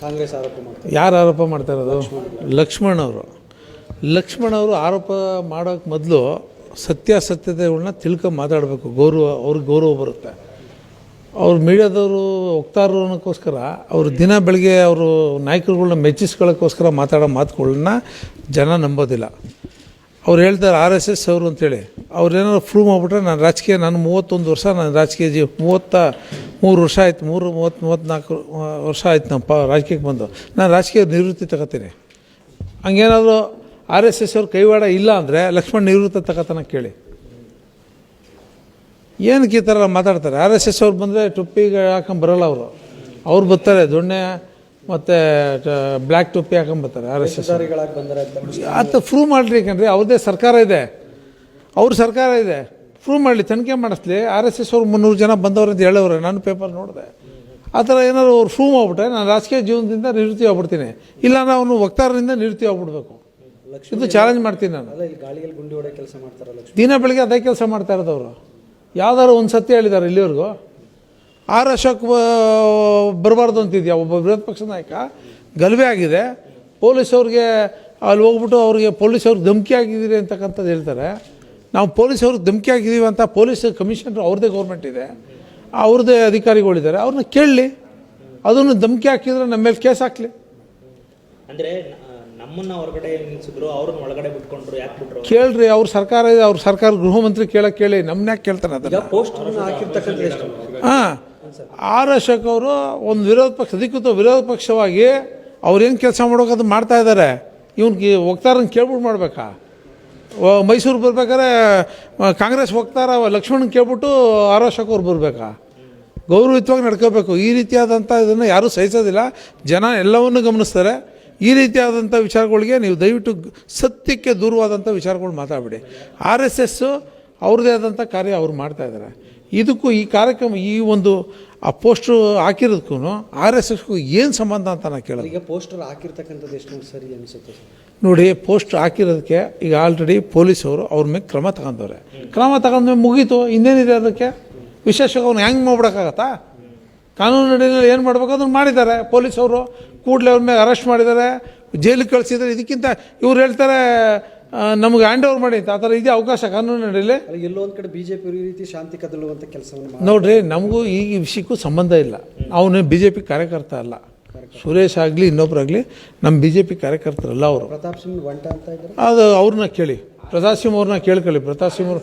ಕಾಂಗ್ರೆಸ್ ಆರೋಪ ಯಾರು ಆರೋಪ ಮಾಡ್ತಾ ಇರೋದು? ಲಕ್ಷ್ಮಣ್ ಅವರು. ಲಕ್ಷ್ಮಣ್ ಅವರು ಆರೋಪ ಮಾಡೋಕ್ಕೆ ಮೊದಲು ಸತ್ಯಾಸತ್ಯತೆಗಳನ್ನ ತಿಳ್ಕೊಂಡು ಮಾತಾಡಬೇಕು. ಗೌರವ, ಅವ್ರಿಗೆ ಗೌರವ ಬರುತ್ತೆ. ಅವ್ರು ಮೀಡಿಯಾದವರು ಹೋಗ್ತಾರೋ ಅನ್ನೋಕ್ಕೋಸ್ಕರ, ಅವರು ದಿನ ಬೆಳಗ್ಗೆ ಅವರು ನಾಯಕರುಗಳನ್ನ ಮೆಚ್ಚಿಸ್ಕೊಳ್ಳೋಕ್ಕೋಸ್ಕರ ಮಾತಾಡೋ ಮಾತುಗಳನ್ನ ಜನ ನಂಬೋದಿಲ್ಲ. ಅವ್ರು ಹೇಳ್ತಾರೆ, ಆರ್ ಎಸ್ ಎಸ್ ಅವರು ಅಂತೇಳಿ ಅವ್ರು ಏನಾದ್ರು ಪ್ರೂವ್ ಮಾಡಿಬಿಟ್ರೆ ನಾನು ರಾಜಕೀಯ, ನಾನು ಮೂವತ್ತೊಂದು ವರ್ಷ ನಾನು ರಾಜಕೀಯ ಜೀವ, ಮೂವತ್ತ ಮೂರು ವರ್ಷ ಆಯ್ತು ಮೂರು ಮೂವತ್ತು ಮೂವತ್ತ್ನಾಲ್ಕು ವರ್ಷ ಆಯ್ತು ನಮ್ಮ ಪ ರಾಜಕೀಯಕ್ಕೆ ಬಂದು. ನಾನು ರಾಜಕೀಯ ನಿವೃತ್ತಿ ತಗೋತೀನಿ. ಹಂಗೇನಾದರೂ ಆರ್ ಎಸ್ ಎಸ್ ಅವ್ರ ಕೈವಾಡ ಇಲ್ಲ ಅಂದರೆ ಲಕ್ಷ್ಮಣ್ ನಿವೃತ್ತ ತಗೋತಾನ ಕೇಳಿ. ಏನಕ್ಕೆ ಈ ಥರ ಮಾತಾಡ್ತಾರೆ? ಆರ್ ಎಸ್ ಎಸ್ ಅವ್ರು ಬಂದರೆ ಟೊಪ್ಪಿಗೆ ಹಾಕೊಂಡು ಬರೋಲ್ಲ ಅವರು. ಅವ್ರು ಬರ್ತಾರೆ ದೊಣ್ಣೆ ಮತ್ತು ಬ್ಲ್ಯಾಕ್ ಟೊಪ್ಪಿ ಹಾಕೊಂಬರ್ತಾರೆ ಆರ್ ಎಸ್ ಎಸ್ ಅದು ಪ್ರೂವ್ ಮಾಡ್ರಿ ಕಣ್ರಿ ಅವ್ರದ್ದೇ ಸರ್ಕಾರ ಇದೆ. ಅವ್ರ ಸರ್ಕಾರ ಇದೆ. ಪ್ರೂವ್ ಮಾಡಲಿ ತನಿಖೆ ಮಾಡಿಸ್ಲಿ ಆರ್ ಎಸ್ ಎಸ್ ಅವ್ರು ಮುನ್ನೂರು ಜನ ಬಂದವ್ರು ಅಂತ ಹೇಳೋರು ನಾನು ಪೇಪರ್ ನೋಡಿದೆ. ಆ ಥರ ಏನಾದ್ರು ಅವ್ರು ಪ್ರೂವ್ ಮಾಡ್ಬಿಟ್ರೆ ನಾನು ರಾಜಕೀಯ ಜೀವನದಿಂದ ನಿವೃತ್ತಿ ಆಗ್ಬಿಡ್ತೀನಿ. ಇಲ್ಲ ನಾನು ವಕ್ತಾರರಿಂದ ನಿವೃತ್ತಿ ಆಗ್ಬಿಡ್ಬೇಕು. ಇದು ಚಾಲೆಂಜ್ ಮಾಡ್ತೀನಿ ನಾನು. ದಿನ ಬೆಳಿಗ್ಗೆ ಅದೇ ಕೆಲಸ ಮಾಡ್ತಾ ಇರೋದವರು. ಯಾವ್ದಾದ್ರು ಒಂದು ಸತ್ಯ ಹೇಳಿದ್ದಾರೆ ಇಲ್ಲಿವರೆಗೂ. ಆರ್ ಅಶೋಕ್ ಬರಬಾರ್ದು ಅಂತಿದ್ಯಾ? ಒಬ್ಬ ವಿರೋಧ ಪಕ್ಷ ನಾಯಕ. ಗಲಭೆ ಆಗಿದೆ. ಪೊಲೀಸವ್ರಿಗೆ ಅಲ್ಲಿ ಹೋಗ್ಬಿಟ್ಟು ಅವ್ರಿಗೆ ಪೊಲೀಸವ್ರಿಗೆ ಧಮಕಿ ಆಗಿದ್ದೀರಿ ಅಂತಕ್ಕಂಥದ್ದು ಹೇಳ್ತಾರೆ. ನಾವು ಪೊಲೀಸವ್ರಿಗೆ ಧಮಕಿ ಆಗಿದ್ದೀವಿ ಅಂತ ಪೊಲೀಸ್ ಕಮಿಷನರ್ ಅವ್ರದ್ದೇ ಗೌರ್ಮೆಂಟ್ ಇದೆ. ಅವ್ರದ್ದೇ ಅಧಿಕಾರಿಗಳಿದ್ದಾರೆ. ಅವ್ರನ್ನ ಕೇಳಲಿ. ಅದನ್ನು ಧಮಕಿ ಹಾಕಿದ್ರೆ ನಮ್ಮ ಮೇಲೆ ಕೇಸ್ ಹಾಕಲಿ. ಅಂದರೆ ನಮ್ಮನ್ನ ಹೊರಗಡೆ ನಿಲ್ಸಿದ್ರು ಅವ್ರನ್ನ ಒಳಗಡೆ ಬಿಟ್ಕೊಂಡ್ರು ಯಾಕೆ ಬಿಟ್ರು? ಕೇಳ್ರಿ ಅವ್ರ ಸರ್ಕಾರ ಇದೆ ಅವ್ರ ಸರ್ಕಾರ ಗೃಹ ಮಂತ್ರಿ ಕೇಳಕ್ಕೆ ಕೇಳಿ ನಮ್ಮನ್ನ ಯಾಕೆ ಕೇಳ್ತಾನೆ ಅದನ್ನ? ಹಾಂ. ಆರ್ ಅಶೋಕ್ ಅವರು ಒಂದು ವಿರೋಧ ಪಕ್ಷ ಅಧಿಕೃತ ವಿರೋಧ ಪಕ್ಷವಾಗಿ ಅವ್ರೇನು ಕೆಲಸ ಮಾಡೋಕೆ ಅದು ಮಾಡ್ತಾ ಇದ್ದಾರೆ ಇವ್ನಿಗೆ ಹೋಗ್ತಾರನ್ನ ಕೇಳ್ಬಿಟ್ಟು ಮಾಡಬೇಕಾ? ಮೈಸೂರು ಬರ್ಬೇಕಾದ್ರೆ ಕಾಂಗ್ರೆಸ್ ಹೋಗ್ತಾರ ಲಕ್ಷ್ಮಣ್ ಕೇಳ್ಬಿಟ್ಟು ಆರ್ ಅವ್ರು ಬರಬೇಕಾ? ಗೌರವಯುತವಾಗಿ ನಡ್ಕೋಬೇಕು. ಈ ರೀತಿಯಾದಂಥ ಇದನ್ನು ಯಾರೂ ಸಹಿಸೋದಿಲ್ಲ. ಜನ ಎಲ್ಲವನ್ನೂ ಗಮನಿಸ್ತಾರೆ. ಈ ರೀತಿಯಾದಂಥ ವಿಚಾರಗಳಿಗೆ ನೀವು ದಯವಿಟ್ಟು ಸತ್ಯಕ್ಕೆ ದೂರವಾದಂಥ ವಿಚಾರಗಳು ಮಾತಾಡಬೇಡಿ. ಆರ್ ಎಸ್ ಎಸ್ಸು ಅವ್ರದ್ದೇ ಆದಂಥ ಕಾರ್ಯ ಅವ್ರು ಮಾಡ್ತಾಯಿದ್ದಾರೆ ಇದಕ್ಕೂ ಈ ಕಾರ್ಯಕ್ರಮ ಈ ಒಂದು ಆ ಪೋಸ್ಟ್ರು ಹಾಕಿರೋದಕ್ಕೂ ಆರ್ ಎಸ್ ಎಸ್ಗೂ ಏನು ಸಂಬಂಧ ಅಂತ ನಾನು ಕೇಳೋದು. ಈಗ ಪೋಸ್ಟರ್ ಹಾಕಿರ್ತಕ್ಕಂಥದ್ದು ಎಷ್ಟು ಸರಿ ಅನಿಸುತ್ತೆ ನೋಡಿ ಪೋಸ್ಟ್ ಹಾಕಿರೋದಕ್ಕೆ ಈಗ ಆಲ್ರೆಡಿ ಪೊಲೀಸವರು ಅವ್ರ ಮೇಲೆ ಕ್ರಮ ತಗೊಂಡವ್ರೆ. ಕ್ರಮ ತಗೊಂಡ್ಮೇಲೆ ಮುಗೀತು ಇನ್ನೇನಿದೆ ಅದಕ್ಕೆ? ವಿಶೇಷವಾಗಿ ಅವ್ನು ಹೆಂಗೆ ಮಾಡ್ಬಿಡೋಕ್ಕಾಗತ್ತಾ? ಕಾನೂನು ಅಡಿಯಲ್ಲಿ ಏನು ಮಾಡಬೇಕು ಅದನ್ನು ಮಾಡಿದ್ದಾರೆ ಪೊಲೀಸವರು. ಕೂಡಲೇ ಅವ್ರ ಮೇಲೆ ಅರೆಸ್ಟ್ ಮಾಡಿದ್ದಾರೆ. ಜೈಲಿಗೆ ಕಳಿಸಿದ್ದಾರೆ. ಇದಕ್ಕಿಂತ ಇವ್ರು ಹೇಳ್ತಾರೆ ನಮಗೆ ಹ್ಯಾಂಡ್ ಓವರ್ ಮಾಡಿ ಅಂತ ಆ ಥರ ಇದೆ ಅವಕಾಶ ಕಾನೂನು ನಡೀಲಿ. ಎಲ್ಲೋ ಒಂದು ಕಡೆ ಬಿ ಜೆ ಪಿ ರೀತಿ ಶಾಂತಿ ಕದಲುವಂಥ ಕೆಲಸವನ್ನು ನೋಡ್ರಿ ನಮಗೂ ಈ ವಿಷಯಕ್ಕೂ ಸಂಬಂಧ ಇಲ್ಲ. ಅವನು ಬಿ ಜೆ ಪಿ ಕಾರ್ಯಕರ್ತ. ಅಲ್ಲ ಸುರೇಶ್ ಆಗಲಿ ಇನ್ನೊಬ್ಬರಾಗಲಿ ನಮ್ಮ ಬಿ ಜೆ ಪಿ ಕಾರ್ಯಕರ್ತರಲ್ಲ ಅವರು. ಪ್ರತಾಪ್ ಸಿಂಗ್ ಒಂಟ ಅಂತ ಇದ್ದಾರೆ. ಅದು ಅವ್ರನ್ನ ಕೇಳಿ. ಪ್ರತಾಪ್ ಸಿಂಗ್ ಅವ್ರನ್ನ ಕೇಳ್ಕೊಳ್ಳಿ. ಪ್ರತಾಪ್ ಸಿಂಗ್ ಅವ್ರು